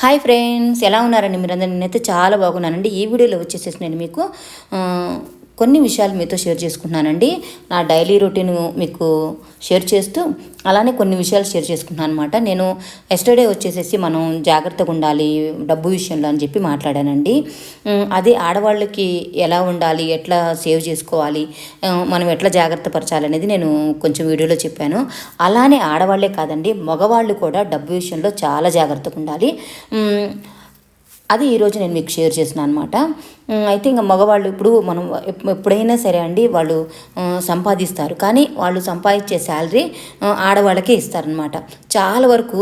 Hi friends ఎలా ఉన్నారండి మీరందరూ? నేనైతే చాలా బాగున్నానండి. ఈ వీడియోలో వచ్చేసేసి నేను మీకు కొన్ని విషయాలు మీతో షేర్ చేసుకుంటున్నానండి. నా డైలీ రొటీన్ మీకు షేర్ చేస్తూ అలానే కొన్ని విషయాలు షేర్ చేసుకుంటున్నాను అనమాట నేను ఎస్టర్డే వచ్చేసేసి మనం జాగ్రత్తగా ఉండాలి డబ్బు విషయంలో అని చెప్పి మాట్లాడానండి. అదే ఆడవాళ్ళకి ఎలా ఉండాలి ఎట్లా సేవ్ చేసుకోవాలి మనం ఎట్లా జాగ్రత్త పరచాలి అనేది నేను కొంచెం వీడియోలో చెప్పాను. అలానే ఆడవాళ్ళే కాదండి మగవాళ్ళు కూడా డబ్బు విషయంలో చాలా జాగ్రత్తగా ఉండాలి. అది ఈరోజు నేను మీకు షేర్ చేసిన అనమాట అయితే ఇంకా మగవాళ్ళు ఇప్పుడు మనం ఎప్పుడైనా సరే అండి వాళ్ళు సంపాదిస్తారు. కానీ వాళ్ళు సంపాదించే శాలరీ ఆడవాళ్ళకే ఇస్తారనమాట చాలా వరకు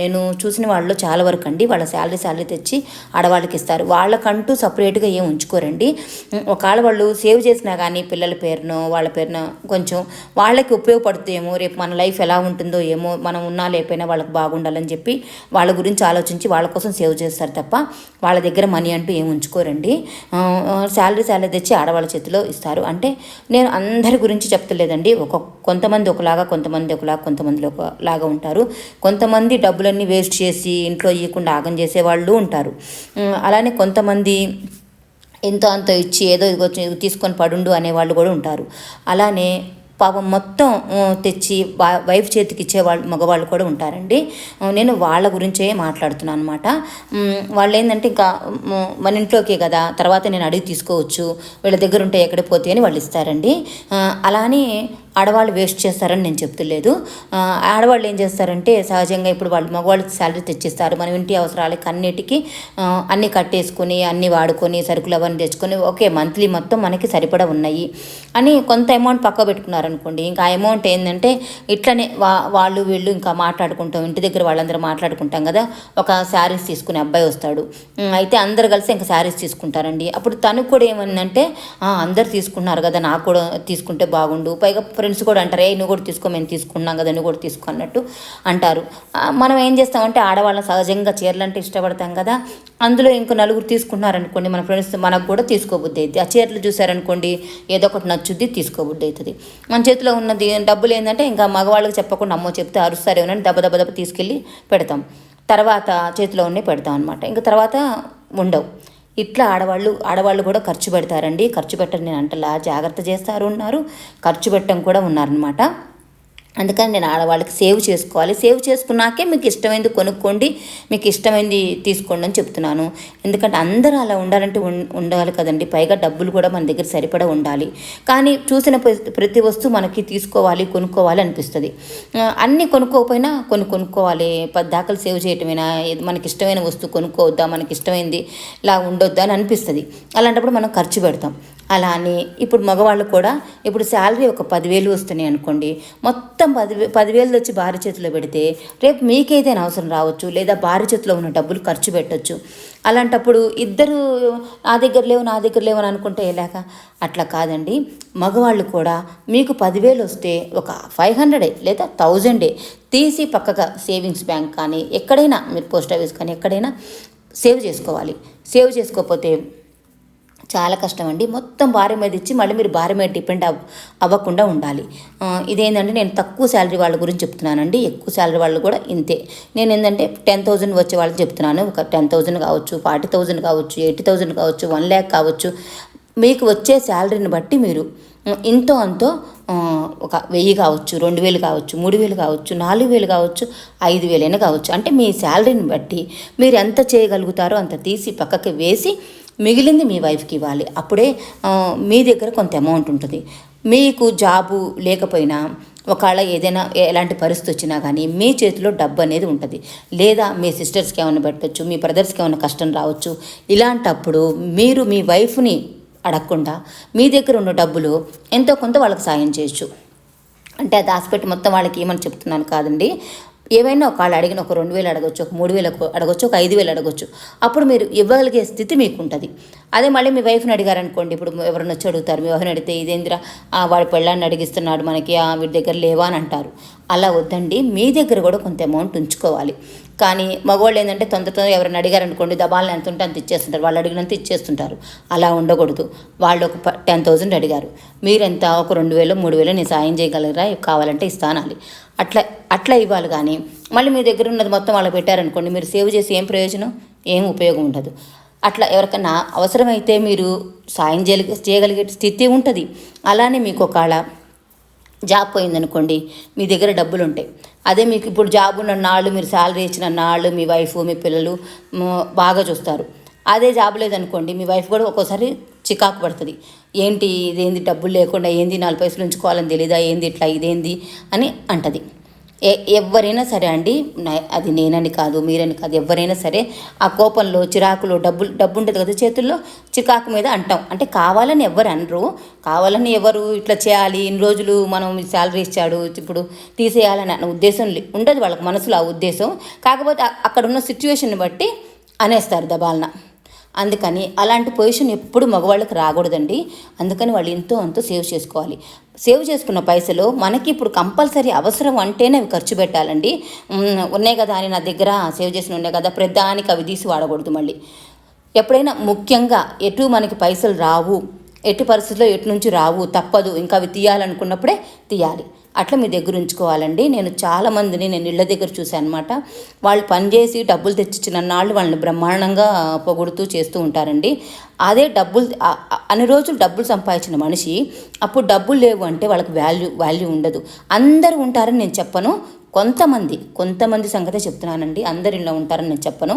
నేను చూసిన వాళ్ళు చాలా వరకు అండి వాళ్ళ శాలరీ శాలరీ తెచ్చి ఆడవాళ్ళకి ఇస్తారు. వాళ్ళకంటూ సపరేట్గా ఏం ఉంచుకోరండి. ఒకవేళ వాళ్ళు సేవ్ చేసినా కానీ పిల్లల పేరునో వాళ్ళ పేరున కొంచెం వాళ్ళకి ఉపయోగపడుతుందేమో రేపు మన లైఫ్ ఎలా ఉంటుందో ఏమో మనం ఉన్నా లేకపోయినా వాళ్ళకి బాగుండాలని చెప్పి వాళ్ళ గురించి ఆలోచించి వాళ్ళ కోసం సేవ్ చేస్తారు తప్ప వాళ్ళ దగ్గర మనీ అంటూ ఏం ఉంచుకోరండి. శాలరీ శాలరీ తెచ్చి ఆడవాళ్ళ చేతిలో ఇస్తారు. అంటే నేను అందరి గురించి చెప్తలేదండి. ఒక కొంతమంది ఒకలాగా కొంతమంది ఒకలాగా కొంతమంది ఒకలాగా ఉంటారు. కొంతమంది డబ్బులన్నీ వేస్ట్ చేసి ఇంట్లో ఇవ్వకుండా ఆగం చేసే వాళ్ళు ఉంటారు అలానే కొంతమంది ఎంతో అంత ఇచ్చి ఏదో ఇదిగో తీసుకొని పడుండు అనేవాళ్ళు కూడా ఉంటారు. అలానే పాపం మొత్తం తెచ్చి వా- వైఫ్ చేతికి ఇచ్చే వాళ్ళు మగవాళ్ళు కూడా ఉంటారండి. నేను వాళ్ళ గురించే మాట్లాడుతున్నాను అనమాట వాళ్ళు ఏంటంటే ఇంకా మన ఇంట్లోకే కదా తర్వాత నేను అడిగి తీసుకోవచ్చు వీళ్ళ దగ్గర ఉంటే ఎక్కడ పోతే అని వాళ్ళు ఇస్తారండి. అలానే ఆడవాళ్ళు వేస్ట్ చేస్తారని నేను చెప్తులేదు. ఆడవాళ్ళు ఏం చేస్తారంటే సహజంగా ఇప్పుడు వాళ్ళు మగవాళ్ళకి శాలరీ తెచ్చిస్తారు. మనం ఇంటి అవసరాలకి అన్నిటికీ అన్నీ కట్టేసుకొని అన్నీ వాడుకొని సరుకులు అవన్నీ తెచ్చుకొని ఓకే మంత్లీ మొత్తం మనకి సరిపడా ఉన్నాయి అని కొంత అమౌంట్ పక్క పెట్టుకున్నారనుకోండి. ఇంకా ఆ అమౌంట్ ఏంటంటే ఇట్లనే వా వాళ్ళు వీళ్ళు ఇంకా మాట్లాడుకుంటాం ఇంటి దగ్గర వాళ్ళందరూ మాట్లాడుకుంటాం కదా ఒక శారీస్ తీసుకునే అబ్బాయి వస్తాడు. అయితే అందరు కలిసి ఇంకా శారీస్ తీసుకుంటారండి. అప్పుడు తనకు కూడా ఏమందంటే అందరు తీసుకున్నారు కదా నాకు కూడా తీసుకుంటే బాగుండు. పైగా ఫ్రెండ్స్ కూడా అంటారు ఏ నువ్వు కూడా తీసుకో మేము తీసుకున్నాం కదా నువ్వు కూడా తీసుకో అన్నట్టు అంటారు. మనం ఏం చేస్తామంటే ఆడవాళ్ళ సహజంగా చీరలు అంటే ఇష్టపడతాం కదా. అందులో ఇంకో నలుగురు తీసుకున్నారనుకోండి మన ఫ్రెండ్స్ మనకు కూడా తీసుకోబుద్ధి అవుతుంది ఆ చీరలు చూసారనుకోండి ఏదో ఒకటి నచ్చుద్ది తీసుకోబుద్ధి అవుతుంది మన చేతిలో ఉన్నది డబ్బులు ఏంటంటే ఇంకా మగవాళ్ళకి చెప్పకుండా అమ్మో చెప్తే అరుస్తారేమోనని దెబ్బ దెబ్బ దెబ్బ తీసుకెళ్ళి పెడతాం. తర్వాత చేతిలో ఉన్నాయి పెడతాం అనమాట ఇంకా తర్వాత ఉండవు. ఇట్లా ఆడవాళ్ళు ఆడవాళ్ళు కూడా ఖర్చు పెడతారండి. ఖర్చు పెట్టని నేను అంటలా జాగ్రత్త చేస్తారు ఉన్నారు ఖర్చు పెట్టడం కూడా ఉన్నారనమాట అందుకని నేను ఆడవాళ్ళకి సేవ్ చేసుకోవాలి. సేవ్ చేసుకున్నాకే మీకు ఇష్టమైంది కొనుక్కోండి మీకు ఇష్టమైంది తీసుకోండి అని చెప్తున్నాను. ఎందుకంటే అందరూ అలా ఉండాలంటే ఉండాలి కదండి. పైగా డబ్బులు కూడా మన దగ్గర సరిపడా ఉండాలి. కానీ చూసిన ప్రతి- ప్రతి వస్తువు మనకి తీసుకోవాలి కొనుక్కోవాలి అనిపిస్తుంది. అన్నీ కొనుక్కోకపోయినా కొన్ని కొనుక్కోవాలి. పద్దాకలు సేవ్ చేయటమైనా? మనకి ఇష్టమైన వస్తువు కొనుక్కోవద్దా? మనకి ఇష్టమైంది ఇలా ఉండొద్దా అని అనిపిస్తుంది. అలాంటప్పుడు మనం ఖర్చు పెడతాం. అలా అని. ఇప్పుడు మగవాళ్ళు కూడా ఇప్పుడు శాలరీ ఒక పదివేలు వస్తున్నాయి అనుకోండి. మొత్తం పది పదివేలు వచ్చి భార్య చేతిలో పెడితే రేపు మీకేదైనా అవసరం రావచ్చు లేదా భార్య చేతిలో ఉన్న డబ్బులు ఖర్చు పెట్టవచ్చు అలాంటప్పుడు ఇద్దరు నా దగ్గర లేవు నా దగ్గర లేవు అని అనుకుంటే ఎలాగ అట్లా కాదండి. మగవాళ్ళు కూడా మీకు పదివేలు వస్తే ఒక ఫైవ్ హండ్రెడే లేదా థౌజండే తీసి పక్కగా సేవింగ్స్ బ్యాంక్ కానీ ఎక్కడైనా మీరు పోస్ట్ ఆఫీస్ కానీ ఎక్కడైనా సేవ్ చేసుకోవాలి. సేవ్ చేసుకోకపోతే చాలా కష్టం అండి మొత్తం భార్య మీద ఇచ్చి మళ్ళీ మీరు భార్య మీద డిపెండ్ అవ్ అవ్వకుండా ఉండాలి. ఇదేంటంటే నేను తక్కువ శాలరీ వాళ్ళ గురించి చెప్తున్నానండి. ఎక్కువ శాలరీ వాళ్ళు కూడా ఇంతే. నేను ఏంటంటే టెన్ థౌజండ్ వచ్చే వాళ్ళకి చెప్తున్నాను. ఒక టెన్ థౌజండ్ కావచ్చు ఫార్టీ థౌజండ్ కావచ్చు ఎయిటీ థౌజండ్ కావచ్చు వన్ ల్యాక్ కావచ్చు. మీకు వచ్చే శాలరీని బట్టి మీరు ఇంతో అంతో ఒక వెయ్యి కావచ్చు రెండు వేలు కావచ్చు మూడు వేలు కావచ్చు నాలుగు వేలు కావచ్చు ఐదు వేలైనా కావచ్చు. అంటే మీ శాలరీని బట్టి మీరు ఎంత చేయగలుగుతారో అంత తీసి పక్కకి వేసి మిగిలింది మీ వైఫ్కి ఇవ్వాలి. అప్పుడే మీ దగ్గర కొంత అమౌంట్ ఉంటుంది. మీకు జాబు లేకపోయినా ఒకవేళ ఏదైనా ఎలాంటి పరిస్థితి వచ్చినా కానీ మీ చేతిలో డబ్బు అనేది ఉంటుంది. లేదా మీ సిస్టర్స్కి ఏమైనా పెట్టచ్చు మీ బ్రదర్స్కి ఏమైనా కష్టం రావచ్చు. ఇలాంటప్పుడు మీరు మీ వైఫ్ని అడగకుండా మీ దగ్గర ఉన్న డబ్బులు ఎంతో కొంత వాళ్ళకి సాయం చేయొచ్చు. అంటే అది హాస్పిటల్ మొత్తం వాళ్ళకి ఏమని చెప్తున్నాను కాదండి. ఏమైనా ఒక వాళ్ళు అడిగిన ఒక రెండు వేలు అడగొచ్చు ఒక మూడు వేలు అడగొచ్చు ఒక ఐదు వేలు అడగొచ్చు. అప్పుడు మీరు ఇవ్వగలిగే స్థితి మీకు ఉంటుంది అదే మళ్ళీ మీ వైఫ్ని అడిగారనుకోండి ఇప్పుడు ఎవరైనా వచ్చి అడుగుతారు మీ వైఫ్ని అడిగితే ఇదేందిరా? వాడి పెళ్ళాన్ని అడిగిస్తున్నాడు మనకి ఆ, వీడి దగ్గర లేవా? అని అంటారు. అలా వద్దండి. మీ దగ్గర కూడా కొంత అమౌంట్ ఉంచుకోవాలి. కానీ మగవాళ్ళు ఏంటంటే తొందర తొందర ఎవరైనా అడిగారనుకోండి దబాలను ఎంత ఉంటే అంత ఇచ్చేస్తుంటారు. వాళ్ళు అడిగినంత ఇచ్చేస్తుంటారు. అలా ఉండకూడదు. వాళ్ళు ఒక టెన్ థౌజండ్ అడిగారు. మీరెంత ఒక రెండు వేలు మూడు వేలు నేను సాయం చేయగలరా? కావాలంటే ఇస్తానాలి అట్లా అట్లా ఇవ్వాలి కానీ మళ్ళీ మీ దగ్గర ఉన్నది మొత్తం వాళ్ళకి పెట్టారనుకోండి మీరు సేవ్ చేసి ఏం ప్రయోజనం? ఏం ఉపయోగం ఉండదు. అట్లా ఎవరికైనా అవసరమైతే మీరు సాయం చేయగలిగే చేయగలిగే స్థితి ఉంటుంది. అలానే మీకు ఒకవేళ జాబ్ పోయిందనుకోండి మీ దగ్గర డబ్బులు ఉంటాయి అదే మీకు ఇప్పుడు జాబ్ ఉన్న నాళ్ళు మీరు శాలరీ ఇచ్చిన నాళ్ళు మీ వైఫ్ మీ పిల్లలు బాగా చూస్తారు. అదే జాబ్ లేదనుకోండి మీ వైఫ్ కూడా ఒక్కోసారి చికాకు పడుతుంది. ఏంటి ఇదేంది డబ్బులు లేకుండా ఏంది నాలుగు పైసలు ఉంచుకోవాలని తెలీదా ఏంది ఇట్లా ఇదేంది అని అంటది. ఎవరైనా సరే అండి అది నేనని కాదు మీరని కాదు ఎవరైనా సరే ఆ కోపంలో చిరాకులో డబ్బులు డబ్బు ఉంటుంది కదా చేతుల్లో చికాకు మీద అంటాం. అంటే కావాలని ఎవరు అనరు. కావాలని ఎవరు ఇట్లా చేయాలి ఇన్ని రోజులు మనం శాలరీ ఇచ్చాడు ఇప్పుడు తీసేయాలని అన్న ఉద్దేశం లే- ఉండదు వాళ్ళకి మనసులో ఆ ఉద్దేశం. కాకపోతే అక్కడున్న అక్కడ ఉన్న సిచ్యువేషన్ని బట్టి అనేస్తారు దబాలన. అందుకని అలాంటి పొజిషన్ ఎప్పుడు మగవాళ్ళకి రాకూడదండి. అందుకని వాళ్ళు ఎంతో అంతో సేవ్ చేసుకోవాలి. సేవ్ చేసుకున్న పైసలు మనకి ఇప్పుడు కంపల్సరీ అవసరం అంటేనే అవి ఖర్చు పెట్టాలండి. ఉన్నాయి కదా అని నా దగ్గర సేవ్ చేసిన ఉన్నాయి కదా ప్రధానికి అవి తీసి వాడకూడదు మళ్ళీ. ఎప్పుడైనా ముఖ్యంగా ఎటు మనకి పైసలు రావు ఎట్టి పరిస్థితుల్లో ఎటు నుంచి రావు తప్పదు. ఇంకా అవి తీయాలనుకున్నప్పుడే తీయాలి. అట్లా మీ దగ్గర ఉంచుకోవాలండి. నేను చాలామందిని నేను ఇళ్ళ దగ్గర చూశాను అనమాట వాళ్ళు పనిచేసి డబ్బులు తెచ్చిచ్చిన నాళ్ళు వాళ్ళని బ్రహ్మాండంగా పొగుడుతూ చేస్తూ ఉంటారండి. అదే డబ్బులు అన్ని రోజులు డబ్బులు సంపాదించిన మనిషి అప్పుడు డబ్బులు లేవు అంటే వాళ్ళకి వాల్యూ వాల్యూ ఉండదు. అందరూ ఉంటారని నేను చెప్పను. కొంతమంది కొంతమంది సంగతే చెప్తున్నానండి. అందరు ఇలా ఉంటారని నేను చెప్పను.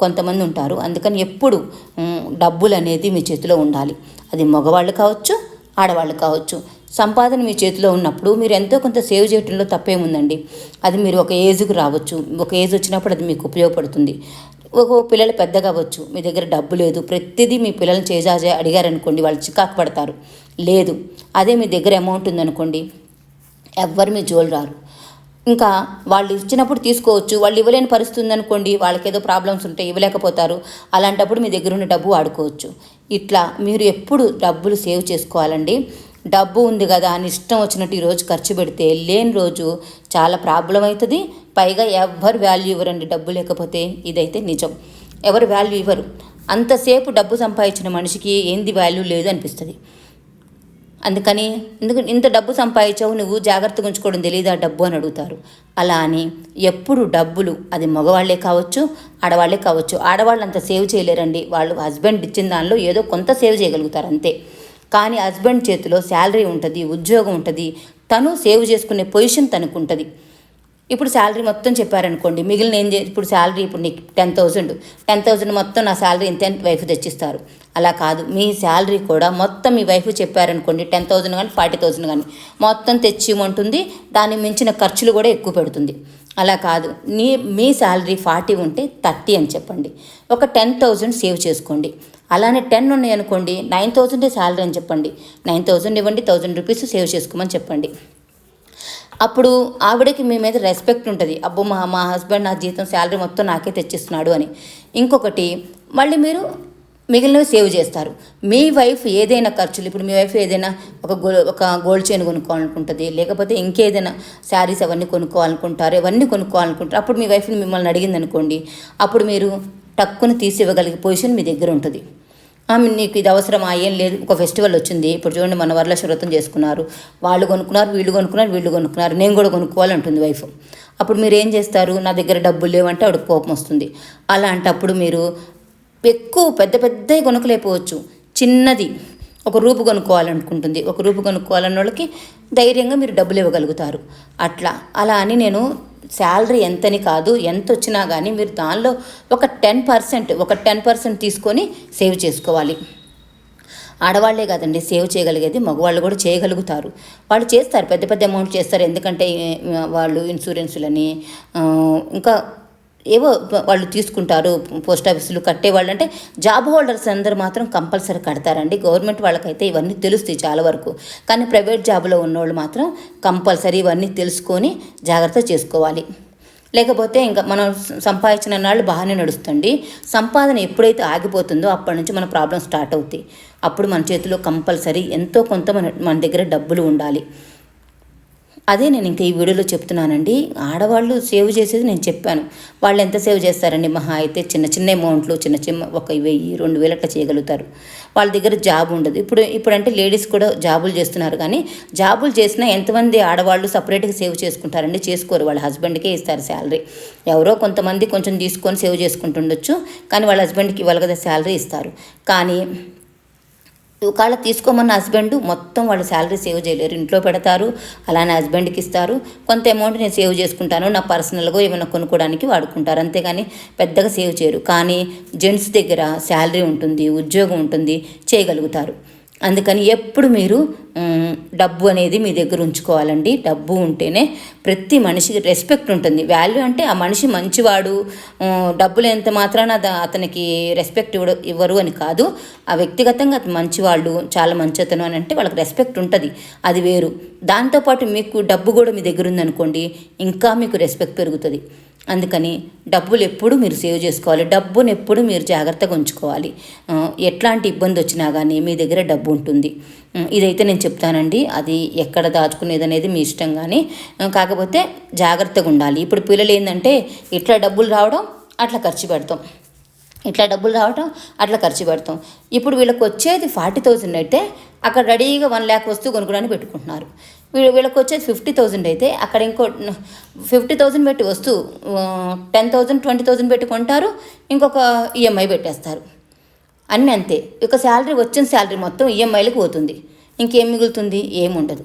కొంతమంది ఉంటారు. అందుకని ఎప్పుడు డబ్బులు అనేది మీ చేతిలో ఉండాలి. అది మగవాళ్ళు కావచ్చు ఆడవాళ్ళు కావచ్చు. సంపాదన మీ చేతిలో ఉన్నప్పుడు మీరు ఎంతో కొంత సేవ్ చేయడంలో తప్పేముందండి? అది మీరు ఒక ఏజ్కి రావచ్చు. ఒక ఏజ్ వచ్చినప్పుడు అది మీకు ఉపయోగపడుతుంది. ఒక పిల్లలు పెద్దగా అవ్వచ్చు. మీ దగ్గర డబ్బు లేదు. ప్రతిదీ మీ పిల్లల్ని చేజాజే అడిగారనుకోండి వాళ్ళు చికాకు పడతారు. లేదు. అదే మీ దగ్గర అమౌంట్ ఉందనుకోండి ఎవ్వరు మీ జోలు రారు. ఇంకా వాళ్ళు ఇచ్చినప్పుడు తీసుకోవచ్చు. వాళ్ళు ఇవ్వలేని పరిస్థితి ఉందనుకోండి వాళ్ళకి ఏదో ప్రాబ్లమ్స్ ఉంటాయి ఇవ్వలేకపోతారు. అలాంటప్పుడు మీ దగ్గర ఉన్న డబ్బు వాడుకోవచ్చు. ఇట్లా మీరు ఎప్పుడు డబ్బులు సేవ్ చేసుకోవాలండి? డబ్బు ఉంది కదా అని ఇష్టం వచ్చినట్టు ఈరోజు ఖర్చు పెడితే లేని రోజు చాలా ప్రాబ్లం అవుతుంది. పైగా ఎవ్వరు వాల్యూ ఇవ్వరండి డబ్బు లేకపోతే. ఇదైతే నిజం. ఎవరు వాల్యూ ఇవ్వరు. అంతసేపు డబ్బు సంపాదించిన మనిషికి ఏంది వాల్యూ లేదు అనిపిస్తుంది. అందుకని ఎందుకు ఇంత డబ్బు సంపాదించావు నువ్వు జాగ్రత్తగా ఉంచుకోవడం తెలియదా డబ్బు అని అడుగుతారు. అలా అని ఎప్పుడు డబ్బులు అది మగవాళ్ళే కావచ్చు ఆడవాళ్ళే కావచ్చు. ఆడవాళ్ళు అంత సేవ్ చేయలేరండి. వాళ్ళు హస్బెండ్ ఇచ్చిన దానిలో ఏదో కొంత సేవ్ చేయగలుగుతారు అంతే. కానీ హస్బెండ్ చేతిలో శాలరీ ఉంటుంది ఉద్యోగం ఉంటుంది. తను సేవ్ చేసుకునే పొజిషన్ తనకు ఉంటుంది ఇప్పుడు శాలరీ మొత్తం చెప్పారనుకోండి మిగిలిన ఏం చే ఇప్పుడు శాలరీ ఇప్పుడు నీకు టెన్ థౌజండ్ టెన్ థౌజండ్ మొత్తం నా శాలరీ ఇంత వైఫ్ తెచ్చిస్తారు. అలా కాదు మీ శాలరీ కూడా మొత్తం మీ వైఫ్ చెప్పారనుకోండి టెన్ థౌజండ్ కానీ ఫార్టీ థౌజండ్ కానీ మొత్తం తెచ్చి ఉంటుంది దాన్ని మించిన ఖర్చులు కూడా ఎక్కువ పెడుతుంది. అలా కాదు. నీ మీ శాలరీ ఫార్టీ ఉంటే థర్టీ అని చెప్పండి. ఒక టెన్ థౌజండ్ సేవ్ చేసుకోండి. అలానే టెన్ ఉన్నాయి అనుకోండి నైన్ థౌజండే శాలరీ అని చెప్పండి. నైన్ థౌజండ్ ఇవ్వండి థౌజండ్ రూపీస్ సేవ్ చేసుకోమని చెప్పండి. అప్పుడు ఆవిడకి మీ మీద రెస్పెక్ట్ ఉంటుంది. అబ్బో మా మా హస్బెండ్ నా జీతం శాలరీ మొత్తం నాకే తెచ్చిస్తున్నాడు అని. ఇంకొకటి మళ్ళీ మీరు మిగిలినవి సేవ్ చేస్తారు. మీ వైఫ్ ఏదైనా ఖర్చులు ఇప్పుడు మీ వైఫ్ ఏదైనా ఒక గో ఒక గోల్డ్ చైన్ కొనుక్కోవాలనుకుంటుంది లేకపోతే ఇంకేదైనా శారీస్ అవన్నీ కొనుక్కోవాలనుకుంటారు ఇవన్నీ కొనుక్కోవాలనుకుంటారు అప్పుడు మీ వైఫ్ని మిమ్మల్ని అడిగింది అనుకోండి అప్పుడు మీరు టక్కుని తీసివ్వగలిగే పొజిషన్ మీ దగ్గర ఉంటుంది. ఆమె నీకు ఇది అవసరమా? ఏం లేదు. ఒక ఫెస్టివల్ వచ్చింది. ఇప్పుడు చూడండి మన వరలక్ష్మి వ్రతం చేసుకున్నారు. వాళ్ళు కొనుక్కున్నారు వీళ్ళు కొనుక్కున్నారు వీళ్ళు కొనుక్కున్నారు. నేను కూడా కొనుక్కోవాలంటుంది వైఫ్. అప్పుడు మీరు ఏం చేస్తారు? నా దగ్గర డబ్బులు లేవంటే ఆవిడ కోపం వస్తుంది. అలాంటప్పుడు మీరు ఎక్కువ పెద్ద పెద్దవి కొనుక్కలేకపోవచ్చు. చిన్నది ఒక రూపు కొనుక్కోవాలనుకుంటుంది. ఒక రూపు కొనుక్కోవాలన్న వాళ్ళకి ధైర్యంగా మీరు డబ్బులు ఇవ్వగలుగుతారు. అట్లా అలా అని నేను శాలరీ ఎంతని కాదు ఎంత వచ్చినా కానీ మీరు దానిలో ఒక టెన్ పర్సెంట్ ఒక టెన్ పర్సెంట్ తీసుకొని సేవ్ చేసుకోవాలి. ఆడవాళ్ళే కాదండి సేవ్ చేయగలిగేది మగవాళ్ళు కూడా చేయగలుగుతారు. వాళ్ళు చేస్తారు పెద్ద పెద్ద అమౌంట్ చేస్తారు. ఎందుకంటే వాళ్ళు ఇన్సూరెన్సులని ఇంకా ఏవో వాళ్ళు తీసుకుంటారు పోస్ట్ ఆఫీసులు కట్టేవాళ్ళు. అంటే జాబ్ హోల్డర్స్ అందరూ మాత్రం కంపల్సరీ కడతారండి. గవర్నమెంట్ వాళ్ళకైతే ఇవన్నీ తెలుస్తాయి చాలా వరకు. కానీ ప్రైవేట్ జాబ్లో ఉన్నవాళ్ళు మాత్రం కంపల్సరీ ఇవన్నీ తెలుసుకొని జాగ్రత్త చేసుకోవాలి. లేకపోతే ఇంకా మనం సంపాదించిన నాళ్ళు బాగానే నడుస్తుంది సంపాదన ఎప్పుడైతే ఆగిపోతుందో అప్పటి నుంచి మన ప్రాబ్లం స్టార్ట్ అవుతాయి. అప్పుడు మన చేతిలో కంపల్సరీ ఎంతో కొంత మన మన దగ్గర డబ్బులు ఉండాలి. అదే నేను ఇంకా ఈ వీడియోలో చెప్తున్నానండి. ఆడవాళ్ళు సేవ్ చేసేది నేను చెప్పాను. వాళ్ళు ఎంత సేవ్ చేస్తారండి? మహా అయితే చిన్న చిన్న అమౌంట్లు చిన్న చిన్న ఒక వెయ్యి రెండు వేలు అట్లా చేయగలుగుతారు. వాళ్ళ దగ్గర జాబ్ ఉండదు. ఇప్పుడు ఇప్పుడంటే లేడీస్ కూడా జాబులు చేస్తున్నారు. కానీ జాబులు చేసినా ఎంతమంది ఆడవాళ్ళు సపరేట్గా సేవ్ చేసుకుంటారండి? చేసుకోరు. వాళ్ళ హస్బెండ్కే ఇస్తారు శాలరీ. ఎవరో కొంతమంది కొంచెం తీసుకొని సేవ్ చేసుకుంటుండొచ్చు. కానీ వాళ్ళ హస్బెండ్కి వాళ్ళ కదా శాలరీ ఇస్తారు. కానీ ఒకవేళ తీసుకోమన్న హస్బెండ్ మొత్తం వాళ్ళు శాలరీ సేవ్ చేయలేరు. ఇంట్లో పెడతారు అలానే హస్బెండ్కి ఇస్తారు. కొంత అమౌంట్ నేను సేవ్ చేసుకుంటాను నా పర్సనల్గా ఏమైనా కొనుక్కోవడానికి వాడుకుంటారు. అంతేగాని పెద్దగా సేవ్ చేయరు. కానీ జెంట్స్ దగ్గర శాలరీ ఉంటుంది ఉద్యోగం ఉంటుంది చేయగలుగుతారు. అందుకని ఎప్పుడు మీరు డబ్బు అనేది మీ దగ్గర ఉంచుకోవాలండి. డబ్బు ఉంటేనే ప్రతి మనిషికి రెస్పెక్ట్ ఉంటుంది. వాల్యూ అంటే ఆ మనిషి మంచివాడు డబ్బులు ఎంత మాత్రాన అతనికి రెస్పెక్ట్ ఇవ్వడు ఇవ్వరు అని కాదు. ఆ వ్యక్తిగతంగా అతను మంచివాళ్ళు చాలా మంచి అతను అని అంటే వాళ్ళకి రెస్పెక్ట్ ఉంటుంది. అది వేరు. దాంతోపాటు మీకు డబ్బు కూడా మీ దగ్గర ఉందనుకోండి ఇంకా మీకు రెస్పెక్ట్ పెరుగుతుంది. అందుకని డబ్బులు ఎప్పుడు మీరు సేవ్ చేసుకోవాలి డబ్బును ఎప్పుడు మీరు జాగ్రత్తగా ఉంచుకోవాలి. ఎట్లాంటి ఇబ్బంది వచ్చినా కానీ మీ దగ్గర డబ్బు ఉంటుంది. ఇదైతే నేను చెప్తానండి. అది ఎక్కడ దాచుకునేది అనేది మీ ఇష్టం కానీ కాకపోతే జాగ్రత్తగా ఉండాలి. ఇప్పుడు పిల్లలు ఏంటంటే ఇట్లా డబ్బులు రావడం అట్లా ఖర్చు పెడతాం. ఇట్లా డబ్బులు రావటం అట్లా ఖర్చు పెడతాం. ఇప్పుడు వీళ్ళకి వచ్చేది ఫార్టీ థౌజండ్ అయితే అక్కడ రెడీగా వన్ ల్యాక్ వస్తువు కొనుక్కోవడానికి పెట్టుకుంటున్నారు. వీళ్ళకి వచ్చేది ఫిఫ్టీ థౌజండ్ అయితే అక్కడ ఇంకో ఫిఫ్టీ థౌజండ్ పెట్టి వస్తూ టెన్ థౌజండ్ ట్వంటీ థౌజండ్ పెట్టి కొంటారు ఇంకొక ఈఎంఐ పెట్టేస్తారు. అన్నీ అంతే. ఇక శాలరీ వచ్చిన శాలరీ మొత్తం ఈఎంఐలకు పోతుంది. ఇంకేం మిగులుతుంది? ఏముండదు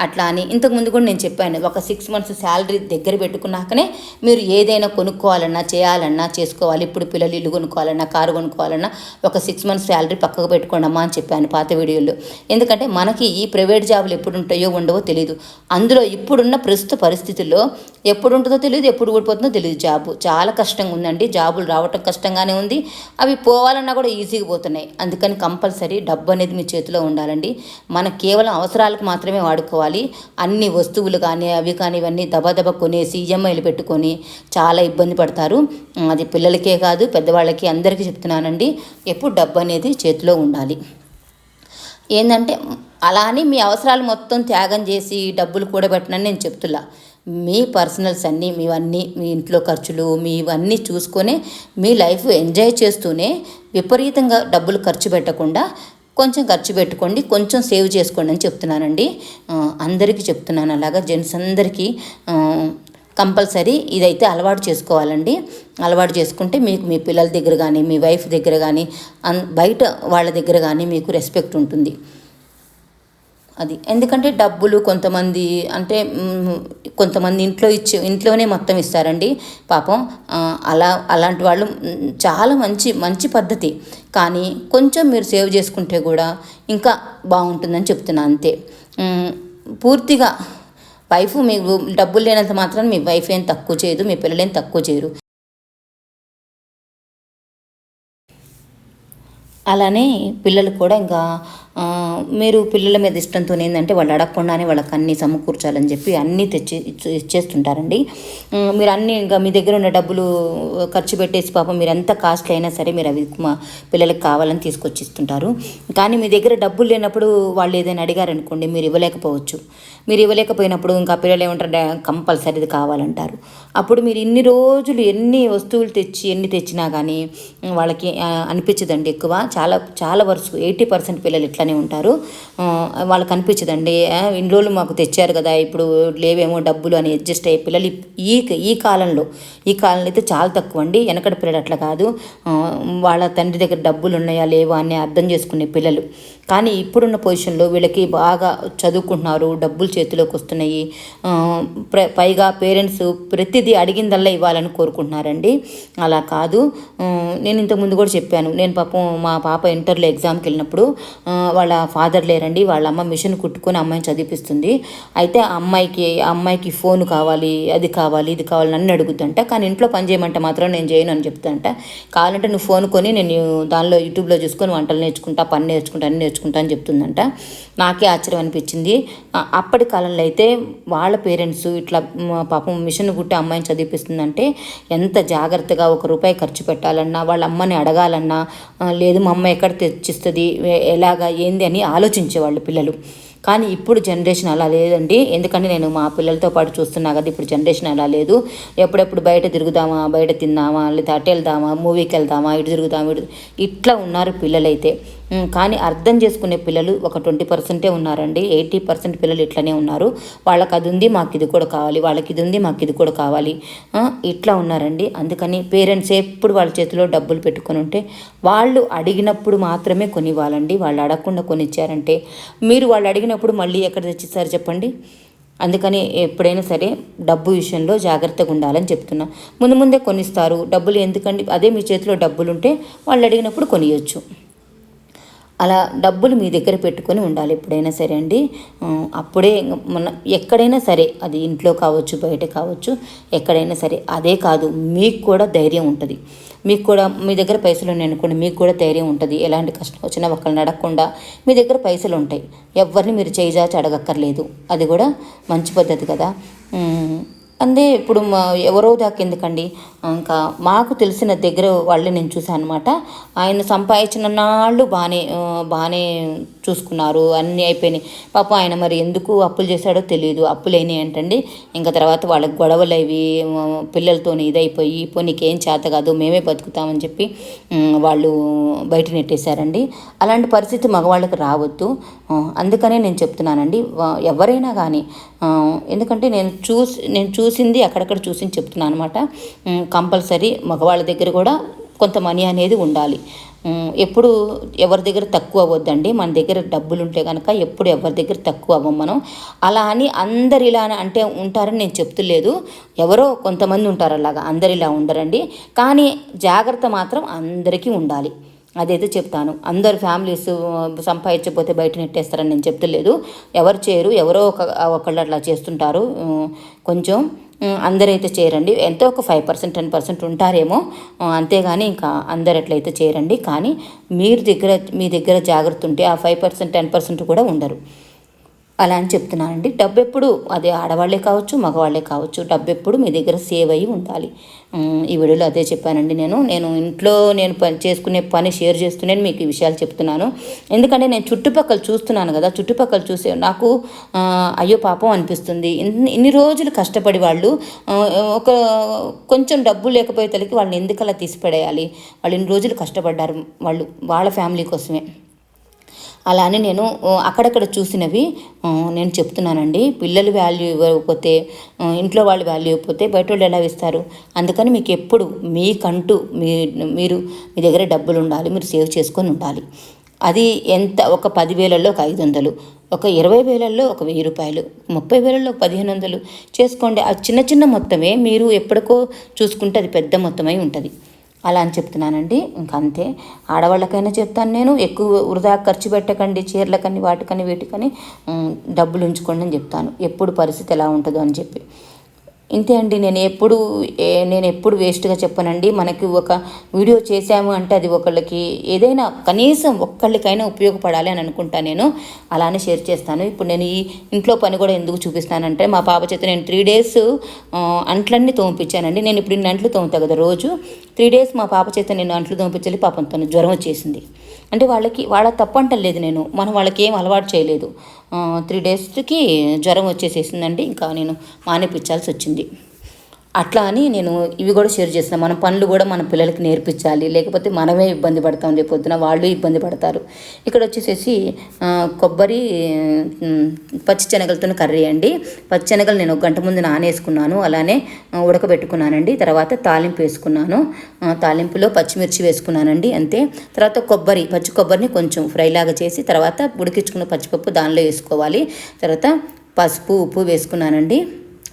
అట్లా అని ఇంతకుముందు కూడా నేను చెప్పాను. ఒక సిక్స్ మంత్స్ శాలరీ దగ్గర పెట్టుకున్నాకనే మీరు ఏదైనా కొనుక్కోవాలన్నా చేయాలన్నా చేసుకోవాలి. ఇప్పుడు పిల్లలు ఇల్లు కొనుక్కోవాలన్నా కారు కొనుక్కోవాలన్నా ఒక సిక్స్ మంత్స్ శాలరీ పక్కకు పెట్టుకోండి అమ్మా అని చెప్పాను పాత వీడియోలో. ఎందుకంటే మనకి ఈ ప్రైవేట్ జాబులు ఎప్పుడు ఉంటాయో ఉండవో తెలియదు అందులో ఇప్పుడున్న ప్రస్తుత పరిస్థితుల్లో ఎప్పుడు ఉంటుందో తెలియదు ఎప్పుడు ఊడిపోతుందో తెలియదు జాబు. చాలా కష్టంగా ఉందండి. జాబులు రావటం కష్టంగానే ఉంది. అవి పోవాలన్నా కూడా ఈజీగా పోతున్నాయి. అందుకని కంపల్సరీ డబ్బు అనేది మీ చేతిలో ఉండాలండి. మన కేవలం అవసరాలకు మాత్రమే వాడుకోవాలి. తీసుకోవాలి. అన్ని వస్తువులు కానీ అవి కానీ ఇవన్నీ దబదబ కొనేసి ఈఎంఐలు పెట్టుకొని చాలా ఇబ్బంది పడతారు. అది పిల్లలకే కాదు పెద్దవాళ్ళకి అందరికీ చెప్తున్నానండి. ఎప్పుడు డబ్బు అనేది చేతిలో ఉండాలి. ఏంటంటే అలా అని మీ అవసరాలు మొత్తం త్యాగం చేసి డబ్బులు కూడబెట్టనని నేను చెప్తున్నా. మీ పర్సనల్స్ అన్నీ మీవన్నీ మీ ఇంట్లో ఖర్చులు మీవన్నీ చూసుకొని మీ లైఫ్ ఎంజాయ్ చేస్తూనే విపరీతంగా డబ్బులు ఖర్చు పెట్టకుండా కొంచెం ఖర్చు పెట్టుకోండి కొంచెం సేవ్ చేసుకోండి అని చెప్తున్నానండి. అందరికీ చెప్తున్నాను. అలాగా జెంట్స్ అందరికీ కంపల్సరీ ఇదైతే అలవాటు చేసుకోవాలండి. అలవాటు చేసుకుంటే మీకు మీ పిల్లల దగ్గర కానీ మీ వైఫ్ దగ్గర కానీ బయట వాళ్ళ దగ్గర కానీ మీకు రెస్పెక్ట్ ఉంటుంది. అది. ఎందుకంటే డబ్బులు కొంతమంది అంటే కొంతమంది ఇంట్లో ఇచ్చే ఇంట్లోనే మొత్తం ఇస్తారండి. పాపం అలా అలాంటి వాళ్ళు చాలా మంచి మంచి పద్ధతి. కానీ కొంచెం మీరు సేవ్ చేసుకుంటే కూడా ఇంకా బాగుంటుందని చెప్తున్నా అంతే. పూర్తిగా వైఫ్ మీకు డబ్బులు లేనంత మాత్రం మీ వైఫ్ ఏం తక్కువ చేయదు మీ పిల్లలు ఏం తక్కువ చేయరు. అలానే పిల్లలు కూడా ఇంకా మీరు పిల్లల మీద ఇష్టంతో ఏంటంటే వాళ్ళు అడగకుండానే వాళ్ళకి అన్నీ సమకూర్చాలని చెప్పి అన్నీ తెచ్చి ఇచ్చేస్తుంటారండి. మీరు అన్నీ ఇంకా మీ దగ్గర ఉన్న డబ్బులు ఖర్చు పెట్టేసి పాపం మీరు ఎంత కాస్ట్ అయినా సరే మీరు అవి మా పిల్లలకి కావాలని తీసుకొచ్చి ఇస్తుంటారు కానీ మీ దగ్గర డబ్బులు లేనప్పుడు వాళ్ళు ఏదైనా అడిగారనుకోండి మీరు ఇవ్వలేకపోవచ్చు. మీరు ఇవ్వలేకపోయినప్పుడు ఇంకా పిల్లలు ఏమంటారు కంపల్సరీ ఇది కావాలంటారు. అప్పుడు మీరు ఇన్ని రోజులు ఎన్ని వస్తువులు తెచ్చి ఎన్ని తెచ్చినా కానీ వాళ్ళకి అనిపించదండి ఎక్కువ. చాలా చాలా వరకు ఎయిటీ పర్సెంట్ పిల్లలు ఇట్లా చేస్తూనే ఉంటారు. వాళ్ళకి అనిపించదండి. ఇన్ని రోజులు మాకు తెచ్చారు కదా ఇప్పుడు లేవేమో డబ్బులు అని అడ్జస్ట్ అయ్యే పిల్లలు ఈ ఈ కాలంలో ఈ కాలంలో అయితే చాలా తక్కువ అండి వెనకటి పిల్లలు అట్లా కాదు. వాళ్ళ తండ్రి దగ్గర డబ్బులు ఉన్నాయా లేవా అని అర్థం చేసుకునే పిల్లలు. కానీ ఇప్పుడున్న పొజిషన్లో వీళ్ళకి బాగా చదువుకుంటున్నారు డబ్బులు చేతిలోకి వస్తున్నాయి. పైగా పేరెంట్స్ ప్రతిదీ అడిగిందల్లా ఇవ్వాలని కోరుకుంటున్నారండి. అలా కాదు. నేను ఇంతకుముందు కూడా చెప్పాను. నేను పాపం మా పాప ఇంటర్లో ఎగ్జామ్కి వెళ్ళినప్పుడు వాళ్ళ ఫాదర్ లేరండి. వాళ్ళ అమ్మ మిషన్ కుట్టుకొని అమ్మాయిని చదివిపిస్తుంది. అయితే ఆ అమ్మాయికి అమ్మాయికి ఫోన్ కావాలి అది కావాలి ఇది కావాలి నన్ను అడుగుతుంట కానీ ఇంట్లో పని చేయమంటే మాత్రం నేను చేయను అని చెప్తాంట కావాలంటే నువ్వు ఫోన్ కొని నేను దానిలో యూట్యూబ్లో చూసుకొని వంటలు నేర్చుకుంటా పని నేర్చుకుంటా అన్ని నేర్చుకుంటా అని చెప్తుందంట. నాకే ఆశ్చర్యం అనిపించింది. అప్పటి కాలంలో అయితే వాళ్ళ పేరెంట్స్ ఇట్లా పాపం మిషన్ కుట్టి అమ్మాయిని చదివిపిస్తుందంటే ఎంత జాగ్రత్తగా ఒక రూపాయి ఖర్చు పెట్టాలన్నా వాళ్ళ అమ్మని అడగాలన్నా లేదు మా అమ్మ ఎక్కడ తెచ్చిస్తుంది ఎలాగా ఏంది అని ఆలోచించేవాళ్ళు పిల్లలు. కానీ ఇప్పుడు జనరేషన్ అలా లేదండి. ఎందుకంటే నేను మా పిల్లలతో పాటు చూస్తున్నా కదా ఇప్పుడు జనరేషన్ అలా లేదు. ఎప్పుడెప్పుడు బయట తిరుగుదామా బయట తిందామా లేదా అటు వెళ్దామా మూవీకి వెళ్దామా ఇటు తిరుగుదామా ఇటు ఇట్లా ఉన్నారు పిల్లలైతే. కానీ అర్థం చేసుకునే పిల్లలు ఒక ట్వంటీ పర్సెంటే ఉన్నారండి. ఎయిటీ పర్సెంట్ పిల్లలు ఇట్లనే ఉన్నారు. వాళ్ళకి అది ఉంది మాకు ఇది కూడా కావాలి. వాళ్ళకి ఇది ఉంది మాకు ఇది కూడా కావాలి. ఇట్లా ఉన్నారండి. అందుకని పేరెంట్స్ ఎప్పుడు వాళ్ళ చేతిలో డబ్బులు పెట్టుకొని ఉంటే వాళ్ళు అడిగినప్పుడు మాత్రమే కొనివ్వాలండి. వాళ్ళు అడగకుండా కొనిచ్చారంటే మీరు వాళ్ళు అడిగినప్పుడు మళ్ళీ ఎక్కడ తెచ్చిస్తారు చెప్పండి? అందుకని ఎప్పుడైనా సరే డబ్బు విషయంలో జాగ్రత్తగా ఉండాలని చెప్తున్నా. ముందు ముందే కొనిస్తారు. డబ్బులు ఎందుకండి? అదే మీ చేతిలో డబ్బులు ఉంటే వాళ్ళు అడిగినప్పుడు కొనియొచ్చు. అలా డబ్బులు మీ దగ్గర పెట్టుకొని ఉండాలి ఎప్పుడైనా సరే అండి. అప్పుడే మన ఎక్కడైనా సరే అది ఇంట్లో కావచ్చు బయట కావచ్చు ఎక్కడైనా సరే అదే కాదు మీకు కూడా ధైర్యం ఉంటుంది. మీకు కూడా మీ దగ్గర పైసలు ఉన్నాయి అనుకోండి మీకు కూడా ధైర్యం ఉంటుంది. ఎలాంటి కష్టం వచ్చినా ఒకళ్ళని అడగకుండా మీ దగ్గర పైసలు ఉంటాయి. ఎవరిని మీరు చేయిజాచి అడగక్కర్లేదు. అది కూడా మంచి పద్ధతి కదా. అందే ఇప్పుడు మా ఎవరో దాకా ఎందుకండి ఇంకా మాకు తెలిసిన దగ్గర వాళ్ళే నేను చూసాను అనమాట ఆయన సంపాదించిన నాళ్ళు బాగానే బాగానే చూసుకున్నారు. అన్నీ అయిపోయినాయి. పాప ఆయన మరి ఎందుకు అప్పులు చేశాడో తెలియదు అప్పులు అయినాయి ఏంటండి ఇంకా తర్వాత వాళ్ళకి గొడవలు అవి పిల్లలతో ఇదైపోయి ఇప్పుడు నీకేం చేత కాదు మేమే బతుకుతామని చెప్పి వాళ్ళు బయట నెట్టేశారండి. అలాంటి పరిస్థితి మగవాళ్ళకి రావద్దు. అందుకనే నేను చెప్తున్నానండి. ఎవరైనా కానీ ఎందుకంటే నేను చూసి నేను చూ చూసింది అక్కడక్కడ చూసింది చెప్తున్నాను అనమాట కంపల్సరీ మగవాళ్ళ దగ్గర కూడా కొంత మనీ అనేది ఉండాలి. ఎప్పుడు ఎవరి దగ్గర తక్కువ అవ్వద్దండి. మన దగ్గర డబ్బులు ఉంటే కనుక ఎప్పుడు ఎవరి దగ్గర తక్కువ అవ్వం మనం. అలా అని అందరు ఇలా అంటే ఉంటారని నేను చెప్తులేదు. ఎవరో కొంతమంది ఉంటారు అలాగా అందరు ఇలా ఉండరండి. కానీ జాగ్రత్త మాత్రం అందరికీ ఉండాలి. అదైతే చెప్తాను. అందరు ఫ్యామిలీస్ సంపాదించకపోతే బయట నెట్టేస్తారని నేను చెప్తలేదు. ఎవరు చేయరు ఎవరో ఒక ఒకళ్ళు అట్లా చేస్తుంటారు. కొంచెం అందరైతే చేయరండి. ఎంతో ఒక ఫైవ్ పర్సెంట్ టెన్ పర్సెంట్ ఉంటారేమో. అంతేగాని ఇంకా అందరు అట్లయితే చేయరండి. కానీ మీరు దగ్గర మీ దగ్గర జాగ్రత్త ఉంటే ఆ ఫైవ్ పర్సెంట్ టెన్ పర్సెంట్ కూడా ఉండరు. అలా అని చెప్తున్నానండి. డబ్బు ఎప్పుడు అదే ఆడవాళ్ళే కావచ్చు మగవాళ్ళే కావచ్చు డబ్బు ఎప్పుడు మీ దగ్గర సేవ్ అయ్యి ఉండాలి. ఈ వీడియోలో అదే చెప్పానండి నేను. నేను ఇంట్లో నేను పని చేసుకునే పని షేర్ చేస్తూనే మీకు ఈ విషయాలు చెప్తున్నాను. ఎందుకంటే నేను చుట్టుపక్కల చూస్తున్నాను కదా చుట్టుపక్కల చూసే నాకు అయ్యో పాపం అనిపిస్తుంది. ఇన్ని రోజులు కష్టపడి వాళ్ళు ఒక కొంచెం డబ్బు లేకపోయే వాళ్ళని ఎందుకలా తీసిపడేయాలి? వాళ్ళు ఇన్ని రోజులు కష్టపడ్డారు వాళ్ళు వాళ్ళ ఫ్యామిలీ కోసమే. అలా అని నేను అక్కడక్కడ చూసినవి నేను చెప్తున్నానండి. పిల్లలు వాల్యూ ఇవ్వకపోతే ఇంట్లో వాళ్ళు వాల్యూ ఇవ్వకపోతే బయట వాళ్ళు ఎలా ఇస్తారు అందుకని మీకు ఎప్పుడు మీకంటూ మీ మీరు మీ దగ్గర డబ్బులు ఉండాలి మీరు సేవ్ చేసుకొని ఉండాలి. అది ఎంత ఒక పదివేలలో ఒక ఐదు వందలు ఒక ఇరవై వేలల్లో ఒక వెయ్యి రూపాయలు ముప్పై వేలలో పదిహేను వందలు. చేసుకోండి. ఆ చిన్న చిన్న మొత్తమే మీరు ఎప్పటికో చూసుకుంటే అది పెద్ద మొత్తమై ఉంటుంది. అలా అని చెప్తున్నానండి. ఇంకా అంతే ఆడవాళ్ళకైనా చెప్తాను నేను. ఎక్కువ వృధా ఖర్చు పెట్టకండి చీరలకని వాటికని వీటికని డబ్బులు ఉంచుకోండి అని చెప్తాను. ఎప్పుడు పరిస్థితి ఎలా ఉంటుందో అని చెప్పి. ఇంతే అండి. నేను ఎప్పుడు నేను ఎప్పుడు వేస్ట్గా చెప్పనండి. మనకి ఒక వీడియో చేశాము అంటే అది ఒకళ్ళకి ఏదైనా కనీసం ఒక్కళ్ళకైనా ఉపయోగపడాలి అని అనుకుంటాను నేను. అలానే షేర్ చేస్తాను. ఇప్పుడు నేను ఈ ఇంట్లో పని కూడా ఎందుకు చూపిస్తానంటే మా పాప చేత నేను త్రీ డేస్ అంట్లన్నీ తోమిపించానండి నేను ఇప్పుడు ఇన్ని అంట్లు తోముతా కదా రోజు. త్రీ డేస్ మా పాప చేత నేను అంట్లు దొంపించాలి పాపం తను జ్వరం వచ్చేసింది. అంటే వాళ్ళకి వాళ్ళ తప్పు అంటలేదు నేను. మనం వాళ్ళకి ఏం అలవాటు చేయలేదు. త్రీ డేస్కి జ్వరం వచ్చేసేసిందండి. ఇంకా నేను మానేపించాల్సి వచ్చింది. అట్లా అని నేను ఇవి కూడా షేర్ చేస్తాను మన పనులు కూడా మన పిల్లలకి నేర్పించాలి. లేకపోతే మనమే ఇబ్బంది పడతాం రేపు పొద్దున వాళ్ళు ఇబ్బంది పడతారు. ఇక్కడ వచ్చేసేసి కొబ్బరి పచ్చిశనగలతో కర్రీ అండి. పచ్చి శనగలు నేను ఒక గంట ముందు నానేసుకున్నాను. అలానే ఉడకబెట్టుకున్నానండి. తర్వాత తాలింపు వేసుకున్నాను. తాలింపులో పచ్చిమిర్చి వేసుకున్నానండి. అంతే. తర్వాత కొబ్బరి పచ్చి కొబ్బరిని కొంచెం ఫ్రైలాగా చేసి తర్వాత ఉడికించుకున్న పచ్చిపప్పు దానిలో వేసుకోవాలి. తర్వాత పసుపు ఉప్పు వేసుకున్నానండి.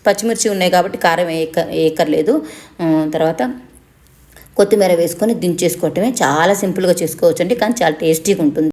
పచ్చిమిర్చి ఉన్నాయి కాబట్టి కారం వేయక వేయక్కర్లేదు తర్వాత కొత్తిమీర వేసుకొని దించేసుకోవటమే చాలా సింపుల్గా చేసుకోవచ్చు అండి కానీ చాలా టేస్టీగా ఉంటుంది.